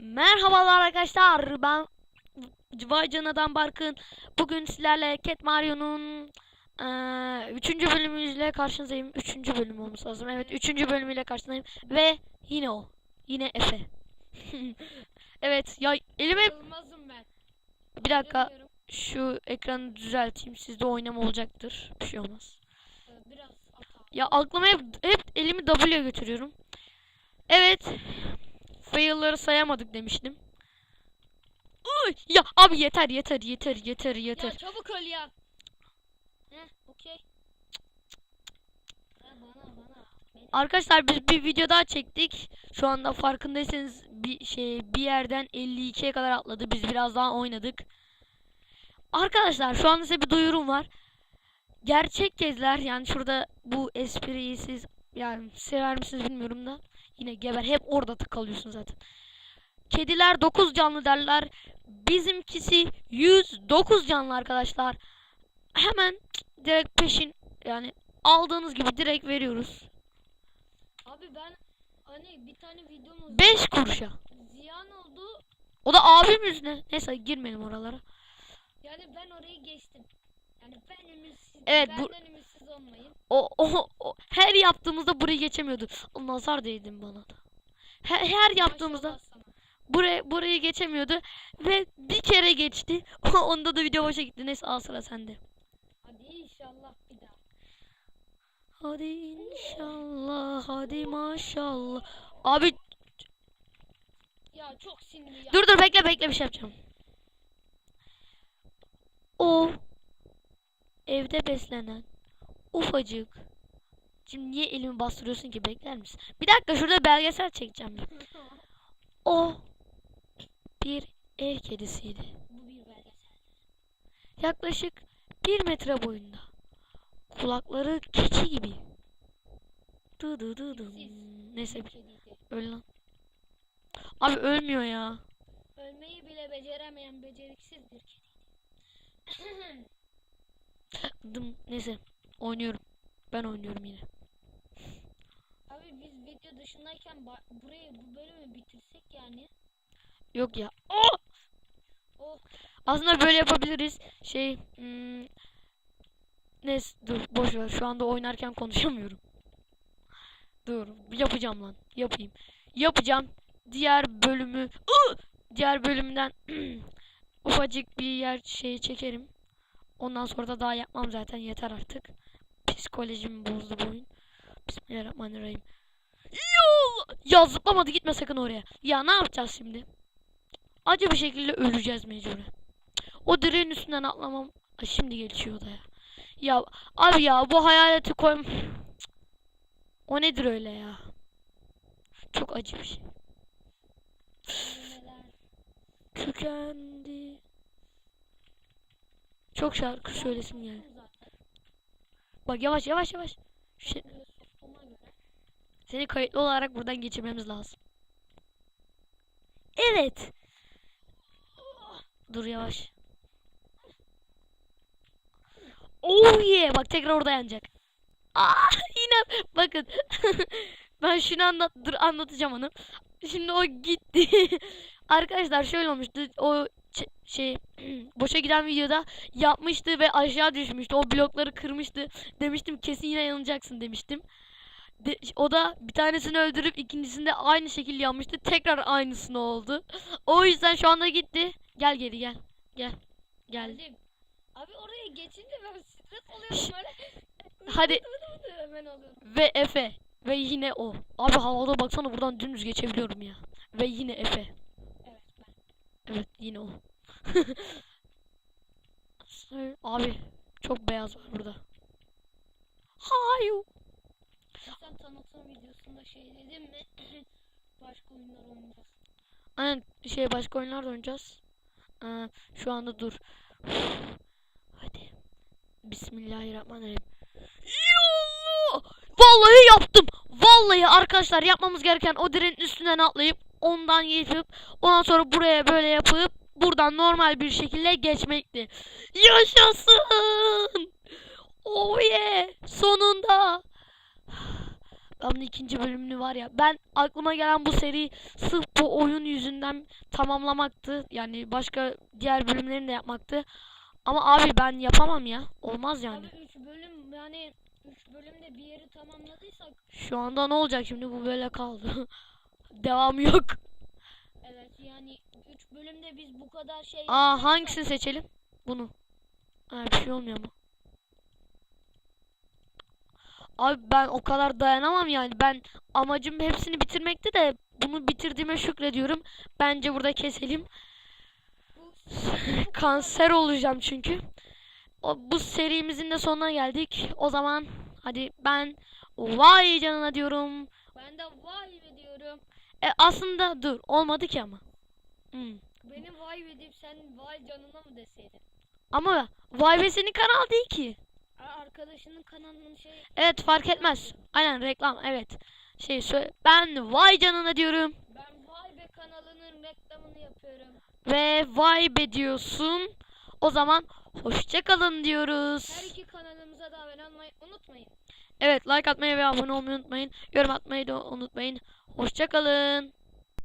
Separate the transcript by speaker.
Speaker 1: Merhabalar arkadaşlar. Ben Vay Canadan Barkın. Bugün sizlerle Cat Mario'nun 3. bölümüyle karşınızdayım. 3. bölüm olması lazım. Evet 3. bölümüyle karşınızdayım. Ve yine o. Yine Efe. evet ya elime
Speaker 2: Olmazım ben.
Speaker 1: bir dakika şu ekranı düzelteyim. Sizde oynama olacaktır. Bir şey olmaz.
Speaker 2: Ee, Biraz.
Speaker 1: Ya aklıma hep, hep elimi W'ye götürüyorum. Evet. Fail'ları sayamadık demiştim. Uy, ya abi yeter yeter yeter yeter yeter.
Speaker 2: Ya çabuk öl ya. Heh okey.
Speaker 1: Arkadaşlar biz bir video daha çektik. Şu anda farkındaysanız bir şey bir yerden 52'ye kadar atladı. Biz biraz daha oynadık. Arkadaşlar şu anda size bir duyurum var. Gerçek gezler yani şurada bu espriyi siz yani sever misiniz bilmiyorum da yine geber hep orada tıkalıyorsun zaten. Kediler 9 canlı derler. Bizimkisi 109 canlı arkadaşlar. Hemen direkt peşin yani aldığınız gibi direkt veriyoruz.
Speaker 2: Abi ben hani bir tane videomuz
Speaker 1: 5 kuruşa.
Speaker 2: ziyan oldu.
Speaker 1: O da abim yüzüne. Neyse girmeyelim oralara.
Speaker 2: Yani ben orayı geçtim. Yani ben ümitsiz.
Speaker 1: Evet, bu-. O, o, o her yaptığımızda burayı geçemiyordu. Nazar değdin bana da. Her, her yaptığımızda buraya burayı geçemiyordu ve bir kere geçti. Onda da video boşa gitti. Neyse al sıra sende.
Speaker 2: Hadi inşallah bir daha.
Speaker 1: Hadi inşallah, hadi maşallah. Abi
Speaker 2: Ya çok sinirli ya.
Speaker 1: dur dur bekle bekle bir şey yapacağım. O evde beslenen ufacık. Şimdi niye elimi bastırıyorsun ki bekler misin? Bir dakika şurada belgesel çekeceğim ben. O bir ev kedisiydi.
Speaker 2: Bu bir belgesel.
Speaker 1: Yaklaşık bir metre boyunda. Kulakları keçi gibi. Dı dı dı dı. Neyse
Speaker 2: Kediydi.
Speaker 1: öl lan. Abi ölmüyor ya.
Speaker 2: Ölmeyi bile beceremeyen beceriksiz bir kediydi.
Speaker 1: Dım. Neyse oynuyorum. Ben oynuyorum yine.
Speaker 2: Abi biz video dışındayken burayı bu bölümü bitirsek yani.
Speaker 1: Yok ya. Oh!
Speaker 2: Oh
Speaker 1: Aslında böyle yapabiliriz. Şey hmm, Neyse dur boş ver. Şu anda oynarken konuşamıyorum. Dur yapacağım lan. Yapayım. Yapacağım. Diğer bölümü Iı! diğer bölümden ufacık bir yer şeyi çekerim. Ondan sonra da daha yapmam zaten yeter artık. Psikolojimi bozdu bu oyun. Bismillahirrahmanirrahim. Yol! Ya zıplamadı gitme sakın oraya. Ya ne yapacağız şimdi? Acı bir şekilde öleceğiz mecburen. O direğin üstünden atlamam. Ay, şimdi geçiyor da ya. Ya abi ya bu hayaleti koym. O nedir öyle ya? Çok acı bir şey. Tükendi. Çok şarkı geldi.
Speaker 2: Zaten
Speaker 1: Bak yavaş yavaş yavaş. Şey, seni kayıtlı olarak buradan geçirmemiz lazım. Evet. Dur yavaş. Oh yeah. Bak tekrar orada yanacak. Aa yine bakın. ben şunu anlat dur anlatacağım onu. Şimdi o gitti. Arkadaşlar şöyle olmuştu. O şey boşa giden videoda yapmıştı ve aşağı düşmüştü. O blokları kırmıştı. Demiştim kesin yine yanacaksın demiştim. De- o da bir tanesini öldürüp ikincisinde aynı şekilde yapmıştı. Tekrar aynısını oldu. O yüzden şu anda gitti. Gel geri gel. Gel. Gel.
Speaker 2: Geldim. Abi oraya geçince ben stres oluyorum böyle.
Speaker 1: Hadi
Speaker 2: Hemen
Speaker 1: ve Efe. Ve yine o. Abi havada baksana buradan dümdüz geçebiliyorum ya. Ve yine Efe.
Speaker 2: Evet
Speaker 1: yine o. Abi çok beyaz var burada. Hayu.
Speaker 2: Sen tanıtım videosunda şey dedin mi? Başka oyunlar oynayacağız.
Speaker 1: Aynen şey başka oyunlar da oynayacağız. Ee, şu anda dur. Hadi. Bismillahirrahmanirrahim. Yallah! Vallahi yaptım. Vallahi arkadaşlar yapmamız gereken o direğin üstünden atlayıp ondan geçip ondan sonra buraya böyle yapıp buradan normal bir şekilde geçmekti. Yaşasın! Oh yeah! Sonunda! Ben bunun ikinci bölümünü var ya. Ben aklıma gelen bu seri sırf bu oyun yüzünden tamamlamaktı. Yani başka diğer bölümlerini de yapmaktı. Ama abi ben yapamam ya. Olmaz yani.
Speaker 2: Abi 3 bölüm yani 3 bölümde bir yeri tamamladıysak
Speaker 1: Şu anda ne olacak şimdi bu böyle kaldı. Devamı yok.
Speaker 2: evet yani 3 bölümde biz bu kadar şey
Speaker 1: Aa hangisini seçelim? Bunu. Ha, bir şey olmuyor mu? Abi ben o kadar dayanamam yani. Ben amacım hepsini bitirmekti de bunu bitirdiğime şükrediyorum. Bence burada keselim. Kanser olacağım çünkü. O, bu serimizin de sonuna geldik. O zaman hadi ben vay canına diyorum.
Speaker 2: ben de vay diyorum.
Speaker 1: E aslında dur olmadı ki ama. Hmm.
Speaker 2: Beni vay deyip sen vay canına mı deseydin?
Speaker 1: Ama vay be senin kanal değil ki.
Speaker 2: Arkadaşının kanalının şey
Speaker 1: Evet fark etmez. Aynen reklam evet. Şey söyle ben vay canına diyorum
Speaker 2: ben vay be kanalının reklamını yapıyorum.
Speaker 1: ve vay be diyorsun. O zaman hoşça kalın
Speaker 2: Her
Speaker 1: diyoruz.
Speaker 2: iki kanalımıza da abone olmayı unutmayın.
Speaker 1: Evet like atmayı ve abone olmayı unutmayın. Yorum atmayı da unutmayın. Hoşça kalın.